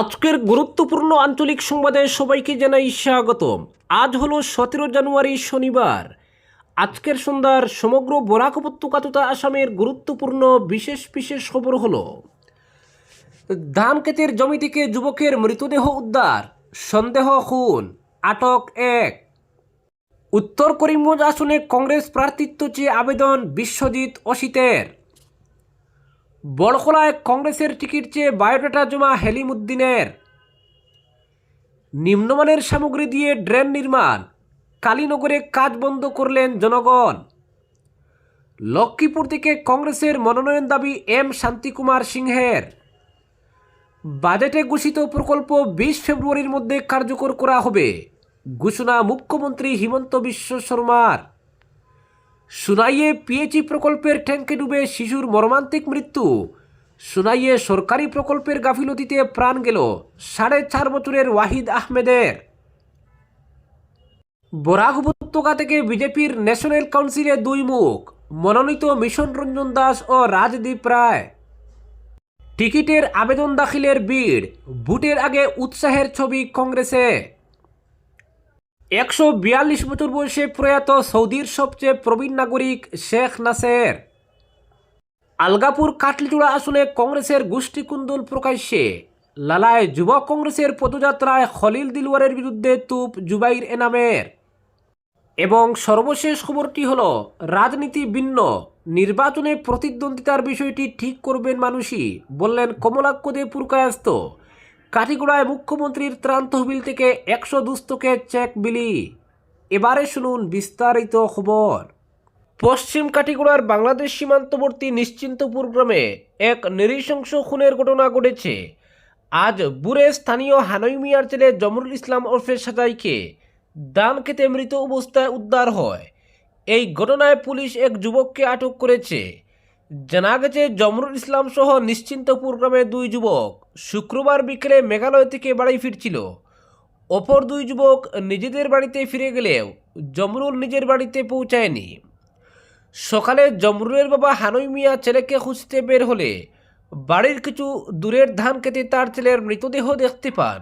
আজকের গুরুত্বপূর্ণ আঞ্চলিক সংবাদে সবাইকে জানাই স্বাগতম। আজ হলো সতেরো জানুয়ারি শনিবার। আজকের সন্ধ্যার সমগ্র বরাক উপত্যকা তথা আসামের গুরুত্বপূর্ণ বিশেষ বিশেষ খবর হলো ধান ক্ষেতের জমি থেকে যুবকের মৃতদেহ উদ্ধার, সন্দেহ খুন, আটক এক। উত্তর করিমগঞ্জ আসনে কংগ্রেস প্রার্থিত্ব চেয়ে আবেদন বিশ্বজিৎ অসিতের। বড়খোলায় কংগ্রেসের টিকিট চেয়ে বায়োডাটা জমা হেলিমুদ্দিনের। নিম্নমানের সামগ্রী দিয়ে ড্রেন নির্মাণ, কালীনগরে কাজ বন্ধ করলেন জনগণ। লক্ষ্মীপুর থেকে কংগ্রেসের মনোনয়ন দাবি এম শান্তিকুমার সিংহের। বাজেটে ঘোষিত প্রকল্প বিশ ফেব্রুয়ারির মধ্যে কার্যকর করা হবে, ঘোষণা মুখ্যমন্ত্রী হিমন্ত বিশ্ব শর্মার। সুনাইয়ে পিএইচই প্রকল্পের ট্যাঙ্কে ডুবে শিশুর মর্মান্তিক মৃত্যু। সুনাইয়ে সরকারি প্রকল্পের গাফিলতিতে প্রাণ গেল সাড়ে চার বছরের ওয়াহিদ আহমেদের। বরাক উপত্যকা থেকে বিজেপির ন্যাশনাল কাউন্সিলে দুই মুখ, মনোনীত মিশন রঞ্জন দাস ও রাজদীপ রায়। টিকিটের আবেদন দাখিলের ভিড়, ভোটের আগে উৎসাহের ছবি কংগ্রেসে। একশো বিয়াল্লিশ বছর বয়সে প্রয়াত সৌদির সবচেয়ে প্রবীণ নাগরিক শেখ নাসের। আলগাপুর কাটলিচুড়া আসনে কংগ্রেসের গোষ্ঠীকুন্দল প্রকাশ্যে লালায় যুব কংগ্রেসের পদযাত্রায় খলিল দিলওয়ারের বিরুদ্ধে তুপ জুবাইর এনামের। এবং সর্বশেষ খবরটি হল, রাজনীতি ভিন্ন, নির্বাচনে প্রতিদ্বন্দ্বিতার বিষয়টি ঠিক করবেন মানুষই, বললেন কমলাক্ষ দে পুরকায়স্ত কাঠিগোড়ায় মুখ্যমন্ত্রীর ত্রাণ তহবিল থেকে একশো দুস্থকে চেক বিলি। এবারে শুনুন বিস্তারিত খবর। পশ্চিম কাঠিগোড়ার বাংলাদেশ সীমান্তবর্তী নিশ্চিন্তপুর গ্রামে এক নৃশংস খুনের ঘটনা ঘটেছে। আজ বুড়ে স্থানীয় হানই মিয়ার ছেলে জমরুল ইসলাম ওরফে সাজাইকে দান খেতে মৃত অবস্থায় উদ্ধার হয়। এই ঘটনায় পুলিশ এক যুবককে আটক করেছে। জানা গেছে, জমরুল ইসলাম সহ নিশ্চিন্তপুর গ্রামের দুই যুবক শুক্রবার বিকেলে মেঘালয় থেকে বাড়ি ফিরছিল। অপর দুই যুবক নিজেদের বাড়িতে ফিরে গেলেও জমরুল নিজের বাড়িতে পৌঁছায়নি। সকালে জমরুলের বাবা হানই মিয়া ছেলেকে খুঁজতে বের হলে বাড়ির কিছু দূরের ধান খেতে তার ছেলের মৃতদেহ দেখতে পান।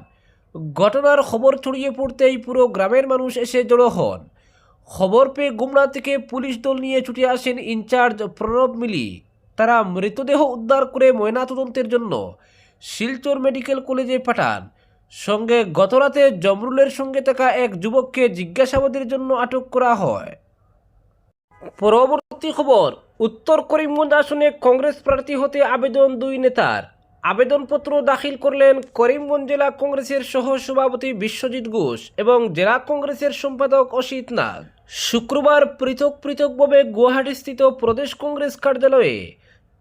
ঘটনার খবর ছড়িয়ে পড়তেই পুরো গ্রামের মানুষ এসে জড়ো হন। খবর পেয়ে গুমরা থেকে পুলিশ দল নিয়ে ছুটে আসেন ইনচার্জ প্রণব মিলি। তারা মৃতদেহ উদ্ধার করে ময়নাতদন্তের জন্য শিলচর মেডিকেল কলেজে পাঠান। সঙ্গে গতরাতে জমরুলের সঙ্গে থাকা এক যুবককে জিজ্ঞাসাবাদের জন্য আটক করা হয়। পরবর্তী খবর, উত্তর করিমগঞ্জ আসনে কংগ্রেস প্রার্থী হতে আবেদন দুই নেতার। আবেদনপত্র দাখিল করলেন করিমগঞ্জ জেলা কংগ্রেসের সহ সভাপতি বিশ্বজিৎ ঘোষ এবং জেলা কংগ্রেসের সম্পাদক অসিত নাগ। শুক্রবার পৃথক পৃথকভাবে গুয়াহাটিস্থিত প্রদেশ কংগ্রেস কার্যালয়ে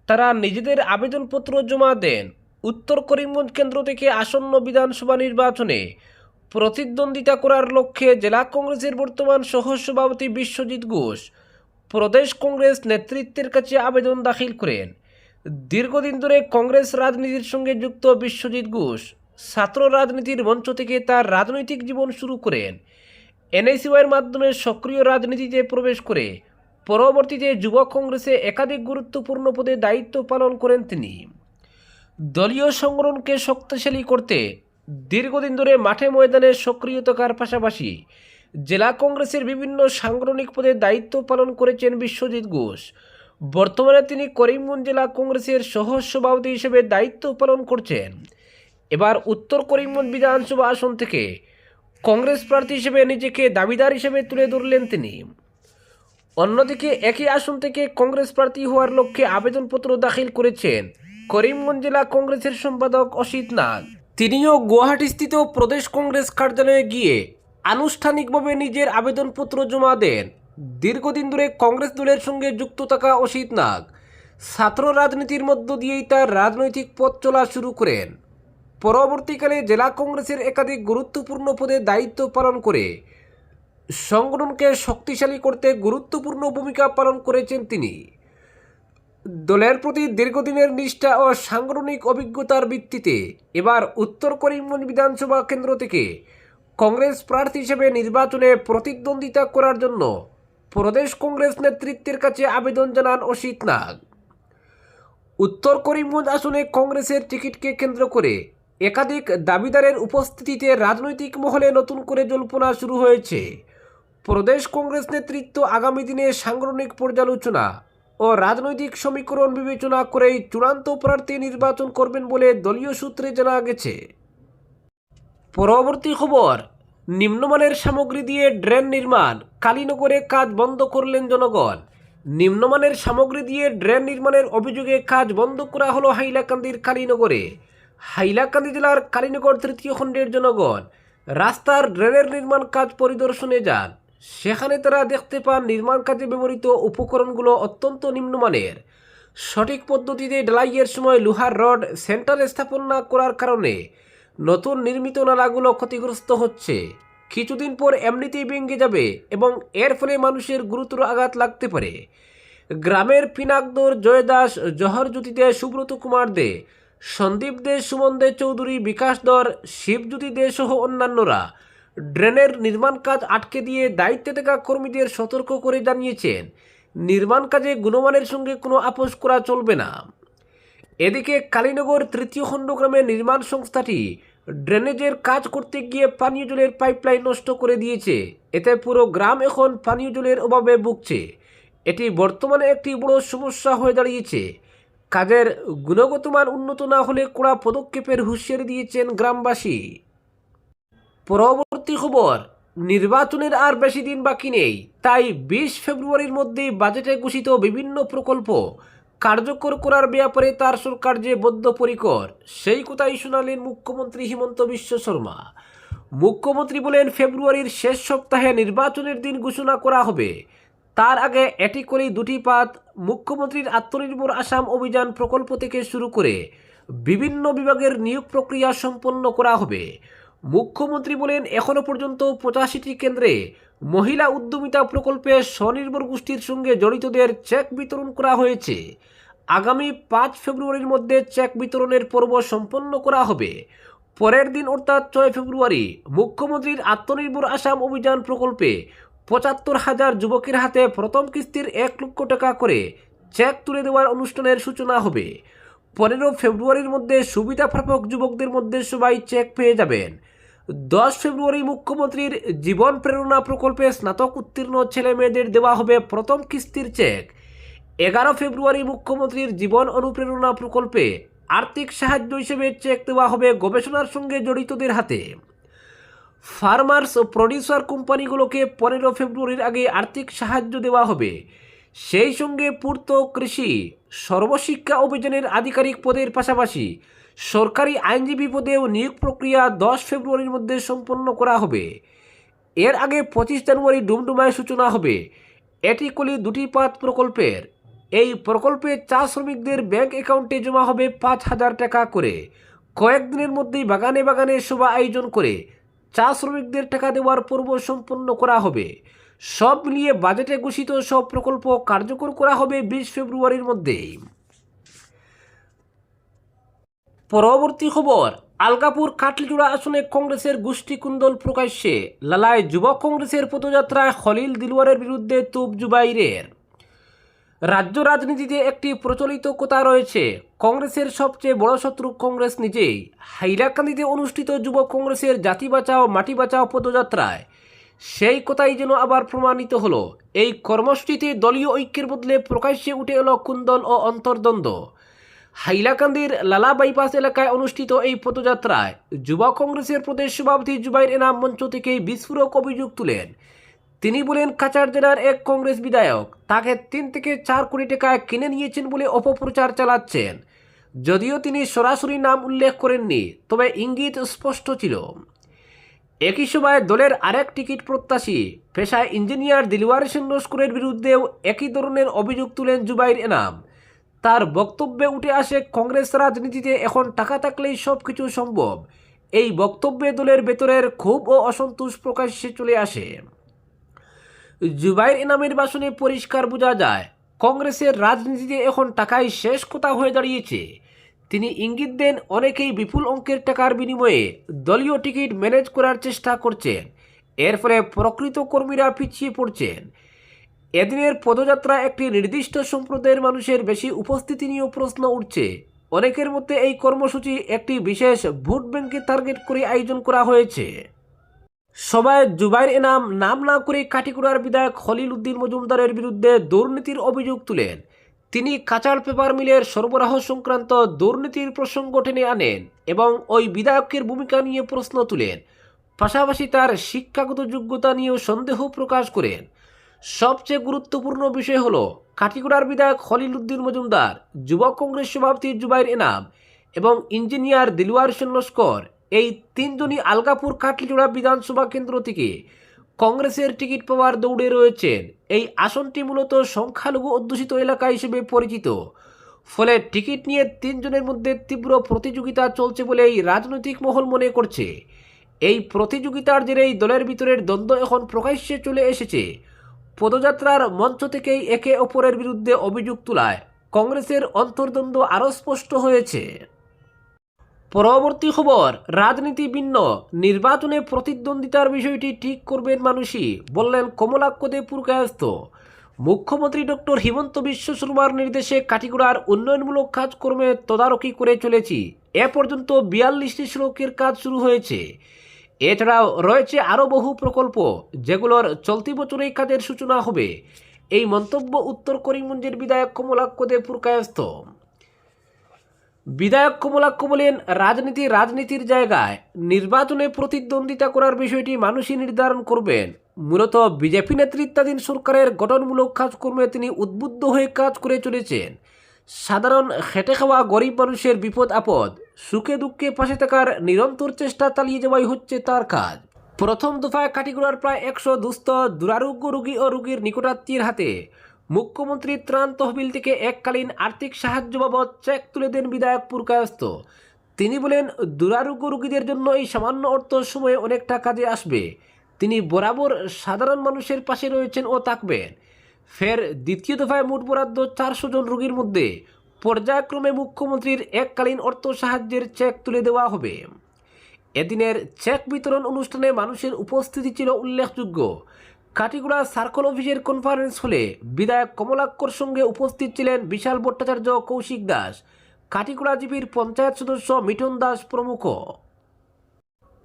তারা নিজেদের আবেদনপত্র জমা দেন। উত্তর করিমগঞ্জ কেন্দ্র থেকে আসন্ন বিধানসভা নির্বাচনে প্রতিদ্বন্দ্বিতা করার লক্ষ্যে জেলা কংগ্রেসের বর্তমান সহ সভাপতি বিশ্বজিৎ ঘোষ প্রদেশ কংগ্রেস নেতৃত্বের কাছে আবেদন দাখিল করেন। দীর্ঘদিন ধরে কংগ্রেস রাজনীতির সঙ্গে যুক্ত বিশ্বজিৎ ঘোষ ছাত্র রাজনীতির মঞ্চ থেকে তার রাজনৈতিক জীবন শুরু করেন। এনএসইউয়ের মাধ্যমে সক্রিয় রাজনীতিতে প্রবেশ করে পরবর্তীতে যুব কংগ্রেসে একাধিক গুরুত্বপূর্ণ পদে দায়িত্ব পালন করেন তিনি। দলীয় সংগঠনকে শক্তিশালী করতে দীর্ঘদিন ধরে মাঠে ময়দানে সক্রিয় থাকার পাশাপাশি জেলা কংগ্রেসের বিভিন্ন সাংগঠনিক পদে দায়িত্ব পালন করেছেন বিশ্বজিৎ ঘোষ। বর্তমানে তিনি করিমগঞ্জ জেলা কংগ্রেসের সহ সভাপতি হিসেবে দায়িত্ব পালন করছেন। এবার উত্তর করিমগঞ্জ বিধানসভা আসন থেকে কংগ্রেস প্রার্থী হিসেবে নিজেকে দাবিদার হিসেবে তুলে ধরলেন তিনি। অন্যদিকে, একই আসন থেকে কংগ্রেস প্রার্থী হওয়ার লক্ষ্যে আবেদনপত্র দাখিল করেছেন করিমগঞ্জ জেলা কংগ্রেসের সম্পাদক অসিত নাগ। তিনিও গুয়াহাটিস্থিত প্রদেশ কংগ্রেস কার্যালয়ে গিয়ে আনুষ্ঠানিকভাবে নিজের আবেদনপত্র জমা দেন। দীর্ঘদিন ধরে কংগ্রেস দলের সঙ্গে যুক্ত থাকা অসিত নাগ ছাত্র রাজনীতির মধ্য দিয়েই তার রাজনৈতিক পথ চলা শুরু করেন। পরবর্তীকালে জেলা কংগ্রেসের একাধিক গুরুত্বপূর্ণ পদে দায়িত্ব পালন করে। সংগঠনকে শক্তিশালী করতে গুরুত্বপূর্ণ ভূমিকা পালন করেছেন তিনি। দলের প্রতি দীর্ঘদিনের নিষ্ঠা ও সাংগঠনিক অভিজ্ঞতার ভিত্তিতে এবার উত্তর করিমগঞ্জ বিধানসভা কেন্দ্র থেকে কংগ্রেস প্রার্থী হিসেবে নির্বাচনে প্রতিদ্বন্দ্বিতা করার জন্য প্রদেশ কংগ্রেস নেতৃত্বের কাছে আবেদন জানান অসিত নাগ। উত্তর করিমগঞ্জ আসনে কংগ্রেসের টিকিটকে কেন্দ্র করে একাধিক দাবিদারের উপস্থিতিতে রাজনৈতিক মহলে নতুন করে জল্পনা শুরু হয়েছে। প্রদেশ কংগ্রেস নেতৃত্ব আগামী দিনে সাংগঠনিক পর্যালোচনা ও রাজনৈতিক সমীকরণ বিবেচনা করেই চূড়ান্ত প্রার্থী নির্বাচন করবেন বলে দলীয় সূত্রে জানা গেছে। পরবর্তী খবর, নিম্নমানের সামগ্রী দিয়ে ড্রেন নির্মাণ, কালীনগরে কাজ বন্ধ করলেন জনগণ। নিম্নমানের সামগ্রী দিয়ে ড্রেন নির্মাণের অভিযোগে কাজ বন্ধ করা হলো হাইলাকান্দির কালীনগরে। হাইলাকান্দি জেলার কালীনগর তৃতীয় খণ্ডের জনগণ রাস্তার ড্রেনের নির্মাণ কাজ পরিদর্শনে যান। সেখানে তারা দেখতে পান নির্মাণ কাজে ব্যবহৃত উপকরণগুলো অত্যন্ত নিম্নমানের। সঠিক পদ্ধতিতে ঢালাইয়ের সময় লোহার রড সেন্টারে স্থাপন না করার কারণে নতুন নির্মিত নালাগুলো ক্ষতিগ্রস্ত হচ্ছে। কিছুদিন পর এমনিতেই ভেঙে যাবে এবং এর ফলে মানুষের গুরুতর আঘাত লাগতে পারে। গ্রামের পিনাকদর জয় দাস জহর জ্যোতি দে সুব্রত কুমার দে সন্দীপ দে, সুমন দে, চৌধুরী, বিকাশ দর, শিবজ্যোতি দে সহ অন্যান্যরা ড্রেনের নির্মাণ কাজ আটকে দিয়ে দায়িত্বে থাকা কর্মীদের সতর্ক করে জানিয়েছেন, নির্মাণ কাজে গুণমানের সঙ্গে কোনো আপোষ করা চলবে না। এদিকে কালীনগর তৃতীয় খণ্ডগ্রামের নির্মাণ সংস্থাটি ড্রেনেজের কাজ করতে গিয়ে পানীয় জলের পাইপলাইন নষ্ট করে দিয়েছে, এতে পুরো গ্রাম এখন পানীয় জলের অভাবে ভুগছে। এটি বর্তমানে একটি বড় সমস্যা হয়ে দাঁড়িয়েছে। কাজের গুণগত মান উন্নত না হলে কড়া পদক্ষেপের হুঁশিয়ারি দিয়েছেন গ্রামবাসী। পরবর্তী খবর, নির্বাচনের আর বেশি দিন বাকি নেই, তাই বিশ ফেব্রুয়ারির মধ্যে বাজেটে ঘোষিত বিভিন্ন প্রকল্প কার্যকর করার ব্যাপারে তার সরকার যে বদ্ধপরিকর, সেই কথাই শোনালেন মুখ্যমন্ত্রী হিমন্ত বিশ্ব শর্মা। মুখ্যমন্ত্রী বলেন, ফেব্রুয়ারির শেষ সপ্তাহে নির্বাচনের দিন ঘোষণা করা হবে। তার আগে এটি করেই দুটি পাত মুখ্যমন্ত্রীর আত্মনির্ভর আসাম অভিযান প্রকল্প থেকে শুরু করে বিভিন্ন বিভাগের নিয়োগ প্রক্রিয়া সম্পন্ন করা হবে। মুখ্যমন্ত্রী বলেন এখনও পর্যন্ত পঁচাশিটি কেন্দ্রে মহিলা উদ্যমিতা প্রকল্পে স্বনির্ভর গোষ্ঠীর সঙ্গে জড়িতদের চেক বিতরণ করা হয়েছে। আগামী পাঁচ ফেব্রুয়ারির মধ্যে চেক বিতরণের পর্ব সম্পন্ন করা হবে। পরের দিন অর্থাৎ ছয় ফেব্রুয়ারি মুখ্যমন্ত্রীর আত্মনির্ভর আসাম অভিযান প্রকল্পে পঁচাত্তর হাজার যুবকের হাতে প্রথম কিস্তির এক লক্ষ টাকা করে চেক তুলে দেওয়ার অনুষ্ঠানের সূচনা হবে। পনেরো ফেব্রুয়ারির মধ্যে সুবিধাপ্রাপক যুবকদের মধ্যে সবাই চেক পেয়ে যাবেন। দশ ফেব্রুয়ারি মুখ্যমন্ত্রীর জীবন প্রেরণা প্রকল্পে স্নাতক উত্তীর্ণ ছেলে মেয়েদের দেওয়া হবে প্রথম কিস্তির চেক। এগারো ফেব্রুয়ারি মুখ্যমন্ত্রীর জীবন অনুপ্রেরণা প্রকল্পে আর্থিক সাহায্য হিসেবে চেক দেওয়া হবে গবেষণার সঙ্গে জড়িতদের হাতে। ফার্মার্স ও প্রডিউসার কোম্পানিগুলোকে পনেরো ফেব্রুয়ারির আগে আর্থিক সাহায্য দেওয়া হবে। সেই সঙ্গে পূর্ত কৃষি সর্বশিক্ষা অভিযানের আধিকারিক পদের পাশাপাশি সরকারি আইনজীবী পদেও নিয়োগ প্রক্রিয়া দশ ফেব্রুয়ারির মধ্যে সম্পন্ন করা হবে। এর আগে পঁচিশ জানুয়ারি ডুমডুমায় সূচনা হবে। এটি কলি দুটি পাত প্রকল্পের। এই প্রকল্পে চা শ্রমিকদের ব্যাংক অ্যাকাউন্টে জমা হবে পাঁচ হাজার টাকা করে। কয়েকদিনের মধ্যেই বাগানে বাগানে সভা আয়োজন করে। চা শ্রমিকদের টাকা দেওয়ার পর্ব সম্পন্ন করা হবে। সব মিলিয়ে বাজেটে ঘোষিত সব প্রকল্প কার্যকর করা হবে বিশ ফেব্রুয়ারির মধ্যেই। পরবর্তী খবর আলগাপুর কাটলিজোড়া আসনে কংগ্রেসের গোষ্ঠী কুন্দল প্রকাশ্যে, লালায় যুব কংগ্রেসের পদযাত্রায় খলিল দিলওয়ারের বিরুদ্ধে তুপ জুবাইরের। রাজ্য রাজনীতিতে একটি প্রচলিত কথা রয়েছে। কংগ্রেসের সবচেয়ে বড় শত্রু কংগ্রেস নিজেই। হাইলাকান্দিতে অনুষ্ঠিত যুব কংগ্রেসের জাতি বাঁচাও, মাটি বাঁচাও পদযাত্রায়। সেই কথাই যেন আবার প্রমাণিত হলো। এই কর্মসূচিতে দলীয় ঐক্যের বদলে প্রকাশ্যে উঠে এলো কুন্দল ও অন্তর্দ্বন্দ্ব। হাইলাকান্দির লালা বাইপাস এলাকায় অনুষ্ঠিত এই পদযাত্রায় যুব কংগ্রেসের প্রদেশ সভাপতি জুবাইর এনাম মঞ্চ থেকে বিস্ফোরক অভিযোগ তুলেন। তিনি বলেন কাচার জেলার এক কংগ্রেস বিধায়ক তাকে তিন থেকে চার কোটি টাকায় কিনে নিয়েছেন বলে অপপ্রচার চালাচ্ছেন। যদিও তিনি সরাসরি নাম উল্লেখ করেননি, তবে ইঙ্গিত স্পষ্ট ছিল। একই সময় দলের আরেক টিকিট প্রত্যাশী, পেশায় ইঞ্জিনিয়ার দিলওয়ার সেন নস্করের বিরুদ্ধেও একই ধরনের অভিযোগ তুলেন জুবাইর এনাম। তার বক্তব্যে উঠে আসে, কংগ্রেস রাজনীতিতে এখন টাকা থাকলেই সব কিছু সম্ভব। এই বক্তব্যে দলের ভেতরের ক্ষোভ ও অসন্তোষ প্রকাশ্যে চলে আসে। জুবাইর ইনামের বাসনে পরিষ্কার বোঝা যায়, কংগ্রেসের রাজনীতিতে এখন টাকাই শেষ কথা হয়ে দাঁড়িয়েছে। তিনি ইঙ্গিত দেন, অনেকেই বিপুল অঙ্কের টাকার বিনিময়ে দলীয় টিকিট ম্যানেজ করার চেষ্টা করছেন। এর ফলে প্রকৃত কর্মীরা পিছিয়ে পড়ছেন। এদিনের পদযাত্রা একটি নির্দিষ্ট সম্প্রদায়ের মানুষের বেশি উপস্থিতি নিয়েও প্রশ্ন উঠছে। অনেকের মধ্যে এই কর্মসূচি একটি বিশেষ ভোট ব্যাংকে টার্গেট করে আয়োজন করা হয়েছে। সবাই জুবাইর এনাম নাম না করে কাটিকুড়ার বিধায়ক খলিল উদ্দিন মজুমদারের বিরুদ্ধে দুর্নীতির অভিযোগ তুলেন। তিনি কাঁচাল পেপার মিলের সরবরাহ সংক্রান্ত দুর্নীতির প্রসঙ্গ টেনে আনেন এবং ওই বিধায়কের ভূমিকা নিয়ে প্রশ্ন তুলেন। পাশাপাশি তার শিক্ষাগত যোগ্যতা নিয়েও সন্দেহ প্রকাশ করেন। সবচেয়ে গুরুত্বপূর্ণ বিষয় হল কাটিগড়ার বিধায়ক খলিল উদ্দিন মজুমদার, যুবক কংগ্রেস সভাপতি জুবাইর এনাম এবং ইঞ্জিনিয়ার দিলওয়ার হোসেন লস্কর এই তিনজনই আলগাপুর কাটলিজোড়া বিধানসভা কেন্দ্র থেকে কংগ্রেসের টিকিট পাওয়ার দৌড়ে রয়েছেন। এই আসনটি মূলত সংখ্যালঘু অধ্যুষিত এলাকা হিসেবে পরিচিত। ফলে টিকিট নিয়ে তিনজনের মধ্যে তীব্র প্রতিযোগিতা চলছে বলে এই রাজনৈতিক মহল মনে করছে। এই প্রতিযোগিতার জেরেই দলের ভিতরের দ্বন্দ্ব এখন প্রকাশ্যে চলে এসেছে। পদযাত্রার মঞ্চ থেকেই একে অপরের বিরুদ্ধে অভিযোগ তোলায় কংগ্রেসের অন্তর্দ্বন্দ্ব আরও স্পষ্ট হয়েছে। পরবর্তী খবর, রাজনীতি ভিন্ন। নির্বাচনে প্রতিদ্বন্দ্বিতার বিষয়টি ঠিক করবেন মানুষই, বললেন কমলাক্ষ পুরকায়স্ত মুখ্যমন্ত্রী ডক্টর হিমন্ত বিশ্ব শর্মার নির্দেশে কাটিগড়ার উন্নয়নমূলক কাজকর্মে তদারকি করে চলেছি। এ পর্যন্ত বিয়াল্লিশটি সড়কের কাজ শুরু হয়েছে। এছাড়াও রয়েছে আরও বহু প্রকল্প, যেগুলোর চলতি বছরেই কাজের সূচনা হবে। এই মন্তব্য উত্তর করিমগঞ্জের বিধায়ক কমলাক্ষ দে পুরকায়স্ত বিধায়ক কমলাক্ষ বলেন রাজনীতি রাজনীতির জায়গায় নির্বাচনে প্রতিদ্বন্দ্বিতা করার বিষয়টি মানুষই নির্ধারণ করবেন। মূলত বিজেপি নেতৃত্বাধীন সরকারের গঠনমূলক কাজকর্মে তিনি উদ্বুদ্ধ হয়ে কাজ করে চলেছেন। সাধারণ খেটে খাওয়া গরিব মানুষের বিপদ আপদ, সুখে দুঃখে পাশে থাকার নিরন্তর চেষ্টা চালিয়ে যাওয়াই হচ্ছে তার কাজ। প্রথম দফায় কাটিগড়ার প্রায় একশো দুস্থ, দুরারোগ্য রোগী ও রোগীর নিকটাত্মীয়ের হাতে মুখ্যমন্ত্রী ত্রাণ তহবিল থেকে এককালীন আর্থিক সাহায্য বাবদ চেক তুলে দেন বিধায়ক পুরকায়স্ত তিনি বলেন, দুরারোগ্য রোগীদের জন্য এই সামান্য অর্থ সময়ে অনেকটা কাজে আসবে। তিনি বরাবর সাধারণ মানুষের পাশে রয়েছেন ও থাকবেন ফের দ্বিতীয় দফায় মোট বরাদ্দ চারশো জন রোগীর মধ্যে পর্যায়ক্রমে মুখ্যমন্ত্রীর এককালীন অর্থ সাহায্যের চেক তুলে দেওয়া হবে। এদিনের চেক বিতরণ অনুষ্ঠানে মানুষের উপস্থিতি ছিল উল্লেখযোগ্য। কাটিগুড়া সার্কল অফিসের কনফারেন্স হলে বিধায়ক কমলাক্ষর সঙ্গে উপস্থিত ছিলেন বিশাল ভট্টাচার্য কৌশিক দাস। কাটিগুড়া জিপির পঞ্চায়েত সদস্য মিঠুন দাস প্রমুখ।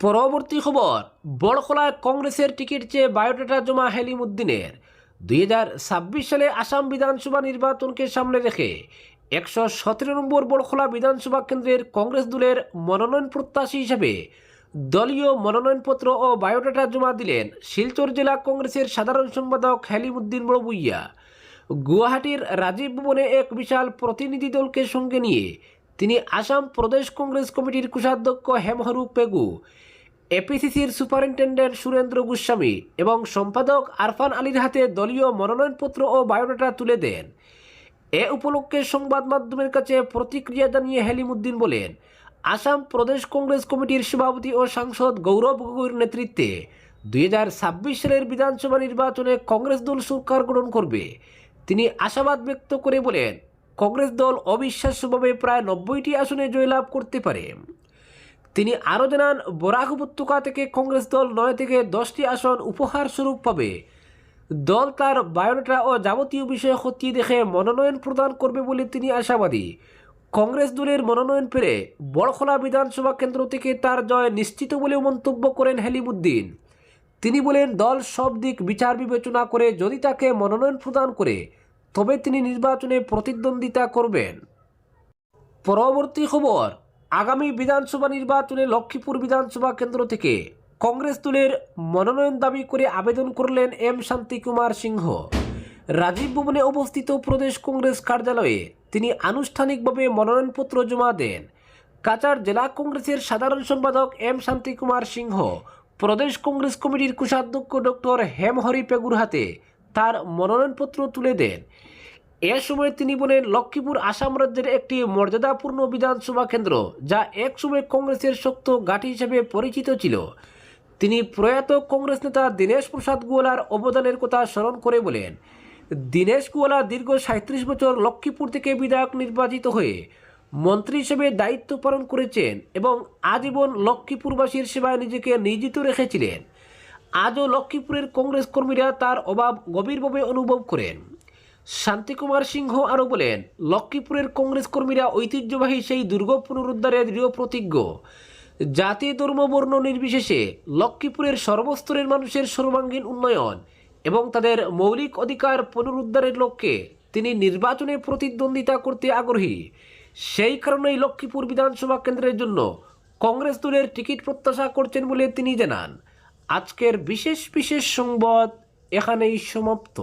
পরবর্তী খবর, বড়খলায় কংগ্রেসের টিকিট চেয়ে বায়োডাটা জমা হেলিম উদ্দিনের দুই সালে আসাম বিধানসভা নির্বাচনকে সামনে রেখে একশো সতেরো নম্বর বড়খলা বিধানসভা কেন্দ্রের কংগ্রেস দলের মনোনয়ন প্রত্যাশী হিসেবে দলীয় মনোনয়নপত্র ও বায়োডাটা জমা দিলেন শিলচর জেলা কংগ্রেসের সাধারণ সম্পাদক হেলিমুদ্দিন বড়বুইয়া। গুয়াহাটির রাজীব ভবনে এক বিশাল প্রতিনিধি দলকে সঙ্গে নিয়ে তিনি আসাম প্রদেশ কংগ্রেস কমিটির কোষাধ্যক্ষ হেমহরু পেগু এপিসিসির সুপারিনটেন্ডেন্ট সুরেন্দ্র গোস্বামী এবং সম্পাদক আরফান আলীর হাতে দলীয় মনোনয়নপত্র ও বায়োডাটা তুলে দেন। এ উপলক্ষে সংবাদ মাধ্যমের কাছে প্রতিক্রিয়া জানিয়ে হেলিমুদ্দিন বলেন আসাম প্রদেশ কংগ্রেস কমিটির সভাপতি ও সাংসদ গৌরব গগৈর নেতৃত্বে দুই হাজার ছাব্বিশ সালের বিধানসভা নির্বাচনে কংগ্রেস দল সরকার গঠন করবে। তিনি আশাবাদ ব্যক্ত করে বলেন, কংগ্রেস দল অবিশ্বাস্যভাবে প্রায় নব্বইটি আসনে জয়লাভ করতে পারে। তিনি আরও জানান, বরাক উপত্যকা থেকে কংগ্রেস দল নয় থেকে দশটি আসন উপহার স্বরূপ পাবে। দল তার বায়োডাটা ও যাবতীয় বিষয় খতিয়ে দেখে মনোনয়ন প্রদান করবে বলে তিনি আশাবাদী। কংগ্রেস দলের মনোনয়ন পেলে বড়খলা বিধানসভা কেন্দ্র থেকে তার জয় নিশ্চিত বলেও মন্তব্য করেন হেলিমুদ্দিন। তিনি বলেন, দল সব দিক বিচার বিবেচনা করে যদি তাকে মনোনয়ন প্রদান করে, তবে তিনি নির্বাচনে প্রতিদ্বন্দ্বিতা করবেন। পরবর্তী খবর, আগামী বিধানসভা নির্বাচনে লক্ষ্মীপুর বিধানসভা কেন্দ্র থেকে কংগ্রেস দলের মনোনয়ন দাবি করে আবেদন করলেন এম শান্তিকুমার সিংহ। রাজীব ভবনে অবস্থিত প্রদেশ কংগ্রেস কার্যালয়ে তিনি আনুষ্ঠানিকভাবে মনোনয়নপত্র জমা দেন। কাচার জেলা কংগ্রেসের সাধারণ সম্পাদক এম শান্তিকুমার সিংহ, প্রদেশ কংগ্রেস কমিটির কোষাধ্যক্ষ ডক্টর হেমহরি পেগুর হাতে তার মনোনয়নপত্র তুলে দেন। এ সময় তিনি বলেন, লক্ষ্মীপুর আসাম রাজ্যের একটি মর্যাদাপূর্ণ বিধানসভা কেন্দ্র যা একসময় কংগ্রেসের শক্ত ঘাঁটি হিসেবে পরিচিত ছিল। তিনি প্রয়াত কংগ্রেস নেতা দীনেশ প্রসাদ গোয়ালার অবদানের কথা স্মরণ করে বলেন দীনেশ গোয়ালা দীর্ঘ সাঁত্রিশ বছর লক্ষ্মীপুর থেকে বিধায়ক নির্বাচিত হয়ে মন্ত্রী হিসেবে দায়িত্ব পালন করেছেন এবং আজীবন লক্ষ্মীপুরবাসীর সেবায় নিজেকে নিয়োজিত রেখেছিলেন। আজও লক্ষ্মীপুরের কংগ্রেস কর্মীরা তার অভাব গভীরভাবে অনুভব করেন। শান্তিকুমার সিংহ আরও বলেন, লক্ষ্মীপুরের কংগ্রেস কর্মীরা ঐতিহ্যবাহী সেই দুর্গ পুনরুদ্ধারে দৃঢ় প্রতিজ্ঞ। জাতি ধর্ম বর্ণ নির্বিশেষে লক্ষ্মীপুরের সর্বস্তরের মানুষের সর্বাঙ্গীন উন্নয়ন এবং তাদের মৌলিক অধিকার পুনরুদ্ধারের লক্ষ্যে তিনি নির্বাচনে প্রতিদ্বন্দ্বিতা করতে আগ্রহী। সেই কারণেই লক্ষ্মীপুর বিধানসভা কেন্দ্রের জন্য কংগ্রেস দলের টিকিট প্রত্যাশা করছেন বলে তিনি জানান। আজকের বিশেষ বিশেষ সংবাদ এখানেই সমাপ্ত।